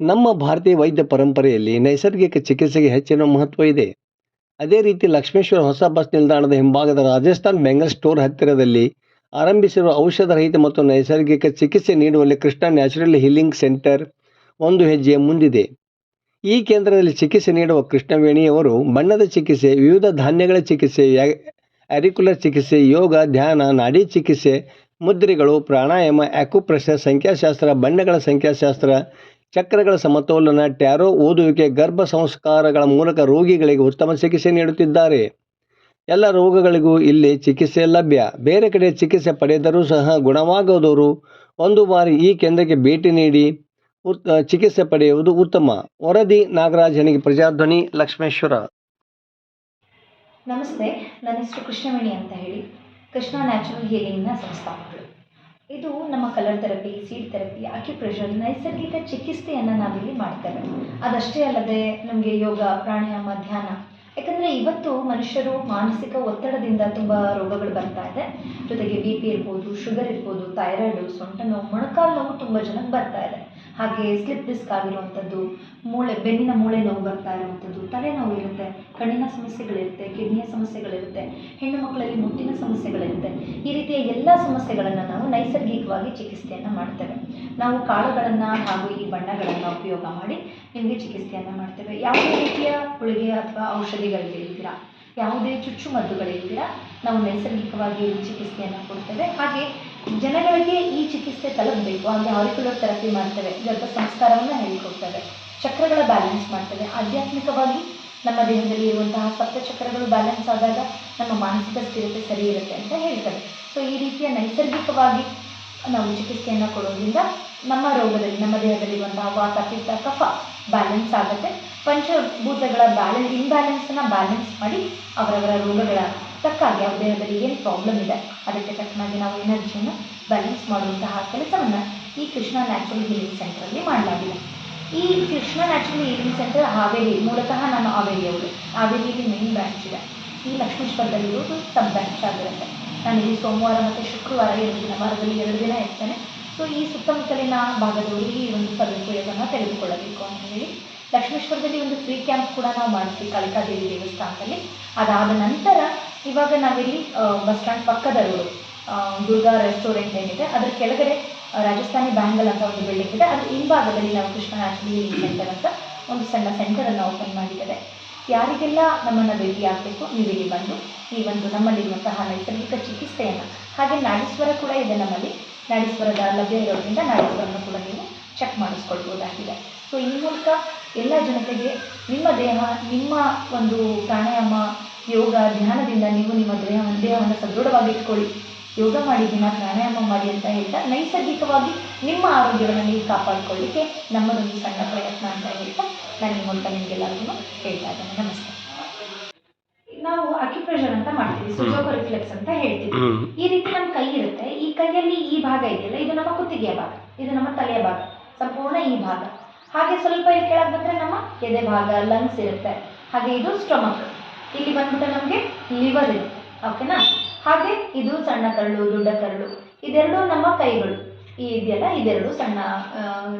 ನಮ್ಮ ಭಾರತೀಯ ವೈದ್ಯ ಪರಂಪರೆಯಲ್ಲಿ ನೈಸರ್ಗಿಕ ಚಿಕಿತ್ಸೆಗೆ ಹೆಚ್ಚಿನ ಮಹತ್ವ ಇದೆ. ಅದೇ ರೀತಿ ಲಕ್ಷ್ಮೇಶ್ವರ ಹೊಸ ಬಸ್ ನಿಲ್ದಾಣದ ಹಿಂಭಾಗದ ರಾಜಸ್ಥಾನ್ ಬೆಂಗಲ್ ಸ್ಟೋರ್ ಹತ್ತಿರದಲ್ಲಿ ಆರಂಭಿಸಿರುವ ಔಷಧ ರಹಿತ ಮತ್ತು ನೈಸರ್ಗಿಕ ಚಿಕಿತ್ಸೆ ನೀಡುವಲ್ಲಿ ಕೃಷ್ಣ ನ್ಯಾಚುರಲ್ ಹೀಲಿಂಗ್ ಸೆಂಟರ್ ಒಂದು ಹೆಜ್ಜೆಯ ಮುಂದಿದೆ. ಈ ಕೇಂದ್ರದಲ್ಲಿ ಚಿಕಿತ್ಸೆ ನೀಡುವ ಕೃಷ್ಣವೇಣಿಯವರು ಬಣ್ಣದ ಚಿಕಿತ್ಸೆ, ವಿವಿಧ ಧಾನ್ಯಗಳ ಚಿಕಿತ್ಸೆ ಅರಿಕ್ಯುಲರ್ ಚಿಕಿತ್ಸೆ, ಯೋಗ, ಧ್ಯಾನ, ನಾಡಿ ಚಿಕಿತ್ಸೆ, ಮುದ್ರೆಗಳು, ಪ್ರಾಣಾಯಾಮ ಆಕುಪ್ರೆಷರ್ ಸಂಖ್ಯಾಶಾಸ್ತ್ರ, ಬಣ್ಣಗಳ ಸಂಖ್ಯಾಶಾಸ್ತ್ರ ಚಕ್ರಗಳ ಸಮತೋಲನ, ಟ್ಯಾರೋ ಓದುವಿಕೆ, ಗರ್ಭ ಸಂಸ್ಕಾರಗಳ ಮೂಲಕ ರೋಗಿಗಳಿಗೆ ಉತ್ತಮ ಚಿಕಿತ್ಸೆ ನೀಡುತ್ತಿದ್ದಾರೆ. ಎಲ್ಲ ರೋಗಗಳಿಗೂ ಇಲ್ಲಿ ಚಿಕಿತ್ಸೆ ಲಭ್ಯ. ಬೇರೆ ಕಡೆ ಚಿಕಿತ್ಸೆ ಪಡೆದರೂ ಸಹ ಗುಣವಾಗದವರು ಒಂದು ಬಾರಿ ಈ ಕೇಂದ್ರಕ್ಕೆ ಭೇಟಿ ನೀಡಿ ಚಿಕಿತ್ಸೆ ಪಡೆಯುವುದು ಉತ್ತಮ. ವರದಿ ನಾಗರಾಜನಿಗೆ ಪ್ರಜಾಧ್ವನಿ, ಲಕ್ಷ್ಮೇಶ್ವರ. ನಮಸ್ತೆ. ನನ್ನ ಹೆಸರು ಕೃಷ್ಣವೇಣಿ ಅಂತ ಹೇಳಿ ಕೃಷ್ಣ ನ್ಯಾಚುರಲ್ ಹೀಲಿಂಗ್ನ ಸಂಸ್ಥಾಪಕರು. ಇದು ನಮ್ಮ colour therapy seed therapy acupressure ನೈಸರ್ಗಿಕ ಚಿಕಿತ್ಸೆಯನ್ನು ನಾವಿಲ್ಲಿ ಮಾಡ್ತೇವೆ. ಅದಷ್ಟೇ ಅಲ್ಲದೆ ನಮಗೆ ಯೋಗ, ಪ್ರಾಣಾಯಾಮ, ಧ್ಯಾನ. ಯಾಕಂದರೆ ಇವತ್ತು ಮನುಷ್ಯರು ಮಾನಸಿಕ ಒತ್ತಡದಿಂದ ತುಂಬ ರೋಗಗಳು ಬರ್ತಾ ಇದೆ. ಜೊತೆಗೆ ಬಿ ಪಿ ಇರ್ಬೋದು ಶುಗರ್ ಇರ್ಬೋದು ಥೈರಾಯ್ಡು ಸೊಂಟ ನೋವು ಮೊಣಕಾಲು ನೋವು ತುಂಬ ಜನಕ್ಕೆ ಬರ್ತಾ ಇದೆ. ಹಾಗೆ ಸ್ಲಿಪ್ ಡಿಸ್ಕ್ ಆಗಿರುವಂಥದ್ದು ಮೂಳೆ, ಬೆನ್ನಿನ ಮೂಳೆ ನೋವು ಬರ್ತಾ ಇರುವಂಥದ್ದು. ತಲೆನೋವು ಇರುತ್ತೆ, ಕಣ್ಣಿನ ಸಮಸ್ಯೆಗಳಿರುತ್ತೆ, ಕಿಡ್ನಿಯ ಸಮಸ್ಯೆಗಳಿರುತ್ತೆ, ಹೆಣ್ಣು ಮಕ್ಕಳಲ್ಲಿ ಮುಟ್ಟಿನ ಸಮಸ್ಯೆಗಳಿರುತ್ತೆ. ಈ ರೀತಿಯ ಎಲ್ಲ ಸಮಸ್ಯೆಗಳನ್ನು ನಾವು ನೈಸರ್ಗಿಕವಾಗಿ ಚಿಕಿತ್ಸೆಯನ್ನು ಮಾಡ್ತೇವೆ. ನಾವು ಕಾಳುಗಳನ್ನು ಹಾಗೂ ಈ ಬಣ್ಣಗಳನ್ನು ಉಪಯೋಗ ಮಾಡಿ ನಿಮಗೆ ಚಿಕಿತ್ಸೆಯನ್ನು ಮಾಡ್ತೇವೆ. ಯಾವುದೇ ರೀತಿಯ ಗುಳಿಗೆ ಅಥವಾ ಔಷಧಿಗಳಿಲ್ದಿರ ಯಾವುದೇ ಚುಚ್ಚುಮದ್ದುಗಳಿಲ್ದಿರ ನಾವು ನೈಸರ್ಗಿಕವಾಗಿ ಚಿಕಿತ್ಸೆಯನ್ನು ಕೊಡ್ತೇವೆ. ಹಾಗೆ ಜನಗಳಿಗೆ ಈ ಚಿಕಿತ್ಸೆ ತಲುಪಬೇಕು, ಹಾಗೆ ಆರಿಕ್ಯುಲರ್ ಥೆರಪಿ ಮಾಡ್ತೇವೆ. ಗರ್ಭ ಸಂಸ್ಕಾರವನ್ನು ಹೇಳಿಕೊಡ್ತೇವೆ. ಚಕ್ರಗಳ ಬ್ಯಾಲೆನ್ಸ್ ಮಾಡ್ತದೆ. ಆಧ್ಯಾತ್ಮಿಕವಾಗಿ ನಮ್ಮ ದೇಹದಲ್ಲಿ ಇರುವಂತಹ ಸಪ್ತ ಚಕ್ರಗಳು ಬ್ಯಾಲೆನ್ಸ್ ಆದಾಗ ನಮ್ಮ ಮಾನಸಿಕ ಸ್ಥಿರತೆ ಸರಿ ಇರುತ್ತೆ ಅಂತ ಹೇಳ್ತಾರೆ. ಸೊ ಈ ರೀತಿಯ ನೈಸರ್ಗಿಕವಾಗಿ ನಾವು ಚಿಕಿತ್ಸೆಯನ್ನು ಕೊಡೋದ್ರಿಂದ ನಮ್ಮ ರೋಗದಲ್ಲಿ, ನಮ್ಮ ದೇಹದಲ್ಲಿ ಇರುವಂತಹ ವಾತ, ಪಿತ್ತ, ಕಫ ಬ್ಯಾಲೆನ್ಸ್ ಆಗುತ್ತೆ. ಪಂಚಭೂತಗಳ ಬ್ಯಾಲೆನ್ಸ್ ಇಂಬ್ಯಾಲೆನ್ಸನ್ನು ಬ್ಯಾಲೆನ್ಸ್ ಮಾಡಿ ಅವರವರ ರೋಗಗಳ ತಕ್ಕಾಗಿ ಅವ್ರ ದೇಹದಲ್ಲಿ ಏನು ಪ್ರಾಬ್ಲಮ್ ಇದೆ, ಅದಕ್ಕೆ ತಕ್ಕನಾಗಿ ನಾವು ಎನರ್ಜಿಯನ್ನು ಬ್ಯಾಲೆನ್ಸ್ ಮಾಡುವಂತಹ ಕೆಲಸವನ್ನು ಈ ಕೃಷ್ಣ ನ್ಯಾಚುರಲ್ ಹೀಲಿಂಗ್ ಸೆಂಟ್ರಲ್ಲಿ ಮಾಡಲಾಗಿದೆ. ಈ Krishna natural healing centre Haveri, ಮೂಲತಃ ನಾನು ಹಾವೇರಿಯವರು. ಹಾವೇರಿಯಲ್ಲಿ ಮೇನ್ ಬ್ರಾಂಚ್ ಇದೆ. ಈ ಲಕ್ಷ್ಮೇಶ್ವರದಲ್ಲಿರೋದು ಸಬ್ ಬ್ರಾಂಚ್ ಆಗಿರುತ್ತೆ ನಾನು ಇಲ್ಲಿ ಸೋಮವಾರ ಮತ್ತು ಶುಕ್ರವಾರ ಎರಡು ದಿನ, ವಾರದಲ್ಲಿ ಎರಡು ದಿನ ಇರ್ತೇನೆ. ಸೊ ಈ ಸುತ್ತಮುತ್ತಲಿನ ಭಾಗದವರು ಈ ಒಂದು ಸದುಪಯೋಗವನ್ನು ತೆಗೆದುಕೊಳ್ಳಬೇಕು ಅಂತ ಹೇಳಿ ಲಕ್ಷ್ಮೇಶ್ವರದಲ್ಲಿ ಒಂದು ಫ್ರೀ ಕ್ಯಾಂಪ್ ಕೂಡ ನಾವು ಮಾಡ್ತೀವಿ ಕಾಳಿಕಾದೇವಿ ದೇವಸ್ಥಾನದಲ್ಲಿ. ಅದಾದ ನಂತರ ಇವಾಗ ನಾವಿಲ್ಲಿ ಬಸ್ ಸ್ಟ್ಯಾಂಡ್ ಪಕ್ಕದ ರೋಡು ದುರ್ಗಾ ರೆಸ್ಟೋರೆಂಟ್ ಏನಿದೆ, ಅದ್ರ ಕೆಳಗಡೆ ರಾಜಸ್ಥಾನಿ ಬ್ಯಾಂಗಲ್ ಅಂತ ಒಂದು ಬಿಲ್ಡಿಂಗ್ ಇದೆ. ಹಿಂಭಾಗದಲ್ಲಿ ನಾವು ಕೃಷ್ಣ ಹೀಲಿಂಗ್ ಸೆಂಟರ್ ಅಂತ ಒಂದು ಸಣ್ಣ ಸೆಂಟರನ್ನು ಓಪನ್ ಮಾಡಿದ್ದಾರೆ. ಯಾರಿಗೆಲ್ಲ ನಮ್ಮನ್ನು ಭೇಟಿ ಆಗಬೇಕು, ನೀವು ಇಲ್ಲಿ ಬಂದು ಈ ಒಂದು ನಮ್ಮಲ್ಲಿರುವಂತಹ ನೈಸರ್ಗಿಕ ಚಿಕಿತ್ಸೆಯನ್ನು, ಹಾಗೆ ನಾಡೀಶ್ವರ ಕೂಡ ಇದೆ ನಮ್ಮಲ್ಲಿ. ನಾಡೀಶ್ವರದ ಲಭ್ಯ ಇರೋದ್ರಿಂದ ನಾಡಿಸ್ವರನ್ನು ಕೂಡ ನೀವು ಚೆಕ್ ಮಾಡಿಸ್ಕೊಳ್ಬೋದಾಗಿದೆ. ಸೊ ಈ ಮೂಲಕ ಎಲ್ಲ ಜನತೆಗೆ ನಿಮ್ಮ ದೇಹ, ನಿಮ್ಮ ಒಂದು ಪ್ರಾಣಾಯಾಮ, ಯೋಗ, ಧ್ಯಾನದಿಂದ ನೀವು ನಿಮ್ಮ ದೇಹ ದೇಹವನ್ನು ಸದೃಢವಾಗಿ ಇಟ್ಕೊಳ್ಳಿ. ಯೋಗ ಮಾಡಿ ದಿನ ಪ್ರಾಣಾಯಾಮ ಮಾಡಿ ಅಂತ ಹೇಳ್ತಾ ನೈಸರ್ಗಿಕವಾಗಿ ನಿಮ್ಮ ಆರೋಗ್ಯವನ್ನು ನೀವು ಕಾಪಾಡಿಕೊಳ್ಳಿಕ್ಕೆ ನಮ್ಮದೊಂದು ಸಣ್ಣ ಪ್ರಯತ್ನ ಅಂತ ಹೇಳ್ತಾ ನಾನು ಮೂಲಕ ನಿಮಗೆಲ್ಲರಿಗೂ ಹೇಳ್ತಾ ಇದ್ದೇನೆ. ನಮಸ್ತೆ. ನಾವು ಅಕ್ಯುಪ್ರೆಷರ್ ಅಂತ ಮಾಡ್ತೀವಿ ಸುಜೋಗ ರಿಫ್ಲೆಕ್ಸ್ ಅಂತ ಹೇಳ್ತೀವಿ. ಈ ರೀತಿ ನಮ್ಮ ಕೈ ಇರುತ್ತೆ ಈ ಕೈಯಲ್ಲಿ ಈ ಭಾಗ ಇದೆಯಲ್ಲ ಇದು ನಮ್ಮ ಕುತ್ತಿಗೆಯ ಭಾಗ ಇದು ನಮ್ಮ ತಲೆಯ ಭಾಗ ಸಂಪೂರ್ಣ ಈ ಭಾಗ. ಹಾಗೆ ಸ್ವಲ್ಪ ಇಲ್ಲಿ ಕೆಳಗೆ ಬಂದರೆ ನಮ್ಮ ಎದೆ ಭಾಗ ಲಂಗ್ಸ್ ಇರುತ್ತೆ. ಹಾಗೆ ಇದು ಸ್ಟೊಮಕ್ ಇಲ್ಲಿ ಬಂದ್ಬಿಟ್ಟು ನಮಗೆ ಲಿವರ್ ಇರುತ್ತೆ. ಓಕೆನಾ ಹಾಗೆ ಇದು ಸಣ್ಣ ಕರಳು, ದೊಡ್ಡ ಕರಳು, ಇದೆರಡು ನಮ್ಮ ಕೈಗಳು. ಈ ಇದೆಯಲ್ಲ, ಇದೆರಡು ಸಣ್ಣ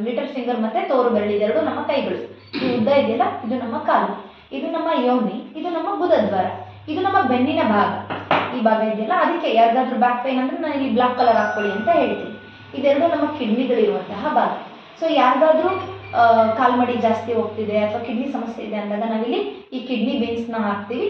ಲಿಟಲ್ ಫಿಂಗರ್ ಮತ್ತೆ ತೋರು ಬೆರಳು, ಇದೆರಡು ನಮ್ಮ ಕೈಗಳು. ಈ ಉದ್ದ ಇದೆಯಲ್ಲ, ಇದು ನಮ್ಮ ಕಾಲು. ಇದು ನಮ್ಮ ಯೋನಿ, ಇದು ನಮ್ಮ ಬುಧದ್ವಾರ, ಇದು ನಮ್ಮ ಬೆನ್ನಿನ ಭಾಗ. ಈ ಭಾಗ ಇದೆಯಲ್ಲ, ಅದಕ್ಕೆ ಯಾರಿಗಾದ್ರೂ ಬ್ಯಾಕ್ ಪೈನ್ ಅಂದ್ರೆ ನಾನು ಇಲ್ಲಿ ಬ್ಲಾಕ್ ಕಲರ್ ಹಾಕೊಳ್ಳಿ ಅಂತ ಹೇಳ್ತೀನಿ ಇದೆರಡು ನಮ್ಮ ಕಿಡ್ನಿಗಳಿರುವಂತಹ ಭಾಗ. ಸೊ ಯಾರಿಗಾದ್ರೂ ಕಾಲ್ಮಡಿ ಜಾಸ್ತಿ ಹೋಗ್ತಿದೆ ಅಥವಾ ಕಿಡ್ನಿ ಸಮಸ್ಯೆ ಇದೆ ಅಂದಾಗ ನಾವಿಲ್ಲಿ ಈ ಕಿಡ್ನಿ ಬೀನ್ಸ್ನ ಹಾಕ್ತೀವಿ.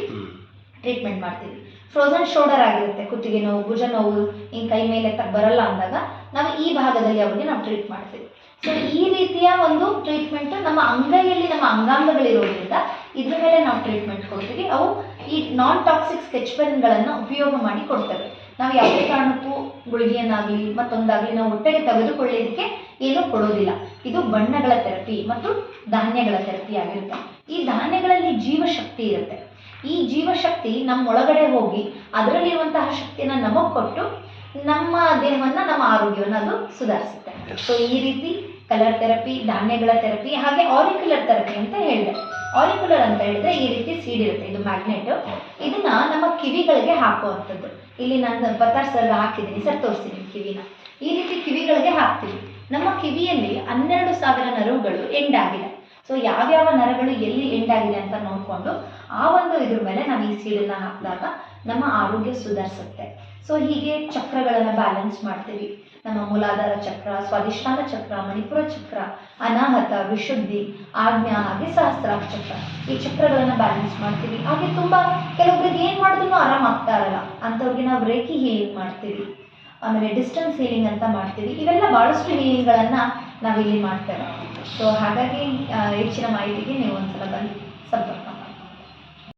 ಟ್ರೀಟ್ಮೆಂಟ್ ಮಾಡ್ತೀವಿ. ಫ್ರೋಸನ್ ಶೋಲ್ಡರ್ ಆಗಿರುತ್ತೆ, ಕುತ್ತಿಗೆ ನೋವು, ಭುಜ ನೋವು ಹಿಂಗೆ ಕೈ ಮೇಲೆ ಬರಲ್ಲ ಅಂದಾಗ ನಾವು ಈ ಭಾಗದಲ್ಲಿ ಅವ್ರಿಗೆ ನಾವು ಟ್ರೀಟ್ ಮಾಡ್ತೀವಿ. ಸೊ ಈ ರೀತಿಯ ಒಂದು ಟ್ರೀಟ್ಮೆಂಟ್ ನಮ್ಮ ಅಂಗೈಯಲ್ಲಿ ನಮ್ಮ ಅಂಗಾಂಗಗಳಿರೋದ್ರಿಂದ ಇದ್ರ ಮೇಲೆ ನಾವು ಟ್ರೀಟ್ಮೆಂಟ್ ಕೊಡ್ತೀವಿ. ಅವು ಈ ನಾನ್ ಟಾಕ್ಸಿಕ್ ಸ್ಕೆಚ್ ಪೆನ್ಗಳನ್ನು ಉಪಯೋಗ ಮಾಡಿ ಕೊಡ್ತೇವೆ. ನಾವು ಯಾವುದೇ ಕಾರಣಕ್ಕೂ ಗುಳಿಗೆಯನ್ನಾಗಲಿ ಮತ್ತೊಂದಾಗಲಿ ನಾವು ಹೊಟ್ಟೆಗೆ ತೆಗೆದುಕೊಳ್ಳೋದಕ್ಕೆ ಏನೂ ಕೊಡೋದಿಲ್ಲ. ಇದು ಬಣ್ಣಗಳ ಥೆರಪಿ ಮತ್ತು ಧಾನ್ಯಗಳ ಥೆರಪಿ ಆಗಿರುತ್ತೆ. ಈ ಧಾನ್ಯಗಳಲ್ಲಿ ಜೀವಶಕ್ತಿ ಇರುತ್ತೆ. ಈ ಜೀವಶಕ್ತಿ ನಮ್ಮ ಒಳಗಡೆ ಹೋಗಿ ಅದರಲ್ಲಿರುವಂತಹ ಶಕ್ತಿಯನ್ನು ನಮಗೆ ಕೊಟ್ಟು ನಮ್ಮ ದೇಹವನ್ನು ನಮ್ಮ ಆರೋಗ್ಯವನ್ನು ಅದು ಸುಧಾರಿಸುತ್ತೆ. ಸೊ ಈ ರೀತಿ ಕಲರ್ ಥೆರಪಿ ಧಾನ್ಯಗಳ ಥೆರಪಿ ಹಾಗೆ ಆರಿಕ್ಯುಲರ್ ಥೆರಪಿ ಅಂತ ಹೇಳಿದೆ. ಆರಿಕ್ಯುಲರ್ ಅಂತ ಹೇಳಿದ್ರೆ ಈ ರೀತಿ ಸೀಡ್ ಇರುತ್ತೆ ಇದು ಮ್ಯಾಗ್ನೆಟ್ ಇದನ್ನ ನಮ್ಮ ಕಿವಿಗಳಿಗೆ ಹಾಕುವಂಥದ್ದು. ಇಲ್ಲಿ ನಾನು ಪತ್ತಾರ್ ಸರ್ ಹಾಕಿದ್ದೀನಿ ಸರ್ ತೋರಿಸ್ತೀನಿ ಕಿವಿನ. ಈ ರೀತಿ ಕಿವಿಗಳಿಗೆ ಹಾಕ್ತೀವಿ. ನಮ್ಮ ಕಿವಿಯಲ್ಲಿ ಹನ್ನೆರಡು ಸಾವಿರ ನರವುಗಳು ಎಂಡ್ ಆಗಿದೆ ಸೊ ಯಾವ್ಯಾವ ನರಗಳು ಎಲ್ಲಿ ಎಂಡ್ ಆಗಿದೆ ಅಂತ ನೋಡಿಕೊಂಡು ಆ ಒಂದು ಇದ್ರ ಮೇಲೆ ನಾವು ಈ ಸೀಡನ್ನ ಹಾಕಿದಾಗ ನಮ್ಮ ಆರೋಗ್ಯ ಸುಧಾರಿಸುತ್ತೆ. ಸೊ ಹೀಗೆ ಚಕ್ರಗಳನ್ನು ಬ್ಯಾಲೆನ್ಸ್ ಮಾಡ್ತೀವಿ. ನಮ್ಮ ಮೂಲಾಧಾರ ಚಕ್ರ ಸ್ವಾದಿಷ್ಠಾನ ಚಕ್ರ, ಮಣಿಪುರ ಚಕ್ರ, ಅನಾಹತ, ವಿಶುದ್ಧಿ, ಆಜ್ಞಾ ಹಾಗೆ ಸಹಸ್ರಾರ ಚಕ್ರ. ಈ ಚಕ್ರಗಳನ್ನು ಬ್ಯಾಲೆನ್ಸ್ ಮಾಡ್ತೀವಿ. ಹಾಗೆ ತುಂಬಾ ಕೆಲವೊಬ್ರಿಗೆ ಏನು ಮಾಡಿದ್ರು ಆರಾಮ್ ಆಗ್ತಾ ಇರಲ್ಲ. ಅಂತವ್ರಿಗೆ ನಾವು ರೇಖಿ ಹೀಲಿಂಗ್ ಮಾಡ್ತೀವಿ. ಆಮೇಲೆ ಡಿಸ್ಟೆನ್ಸ್ ಹೀಲಿಂಗ್ ಅಂತ ಮಾಡ್ತೀವಿ. ಇವೆಲ್ಲ ಭಾಳಷ್ಟು ಹೀಲಿಂಗ್ಗಳನ್ನು ನಾವಿಲ್ಲಿ ಮಾಡ್ತೇವೆ. ಸೊ ಹಾಗಾಗಿ ಹೆಚ್ಚಿನ ಮಾಹಿತಿಗೆ ನೀವು ಒಂದ್ಸಲ ಬಂದು ಸಂಪರ್ಕ.